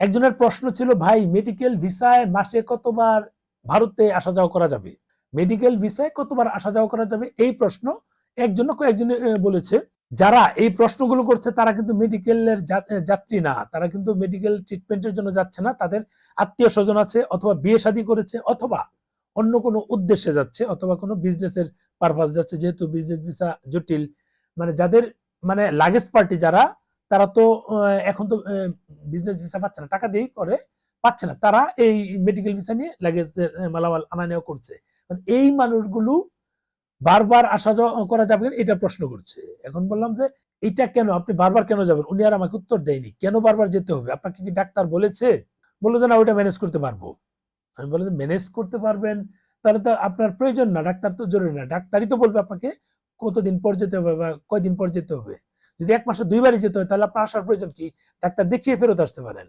একজনের প্রশ্ন ছিল, ভাই মেডিকেল ভিসায় মাসে কতবার ভারতে আসা যাওয়া করা যাবে? মেডিকেল ভিসায় কতবার আসা যাওয়া করা যাবে? এই প্রশ্ন একজন কয়েকজন বলেছে। যারা এই প্রশ্নগুলো করছে, তারা কিন্তু মেডিকেলের যাত্রী না। তারা কিন্তু মেডিকেল ট্রিটমেন্টের জন্য যাচ্ছে না। তাদের আত্মীয় স্বজন আছে, অথবা বিয়ে শাদী করেছে, অথবা অন্য কোনো উদ্দেশ্যে যাচ্ছে, অথবা কোনো বিজনেসের পারপাস যাচ্ছে, যেহেতু বিজনেস ভিসা জটিল। মানে যাদের মানে লাগেজ পার্টি যারা তারা তো এখন তো বিজনেস ভিসা পাচ্ছে না, টাকা দিয়েই করে, পাচ্ছে না। তারা এই মেডিকেল ভিসা নিয়ে লাগেজ মালামাল আনা নেওয়া করছে। মানে এই মানুষগুলো বারবার আসা যাওয়া করা যাবে এটা প্রশ্ন করছে। এখন বললাম যে, এটা কেন? আপনি বারবার কেন যাবেন? উনি আর আমাকে উত্তর দেয়নি। কেন বারবার যেতে হবে? আপনাকে কি ডাক্তার বলেছে? বলল যে, না, ওইটা ম্যানেজ করতে পারব। আমি বললাম ম্যানেজ করতে পারবেন? তাহলে তো আপনার প্রয়োজন না, ডাক্তার তো জরুরি না। ডাক্তারই তো বলবে আপনাকে কতদিন পর যেতে হবে বা কয়দিন পর যেতে হবে। যদি এক মাসে দুইবারই যেতে হয়, তাহলে আপনার আসার প্রয়োজন কি? ডাক্তার দেখিয়ে ফেরত আসতে পারেন।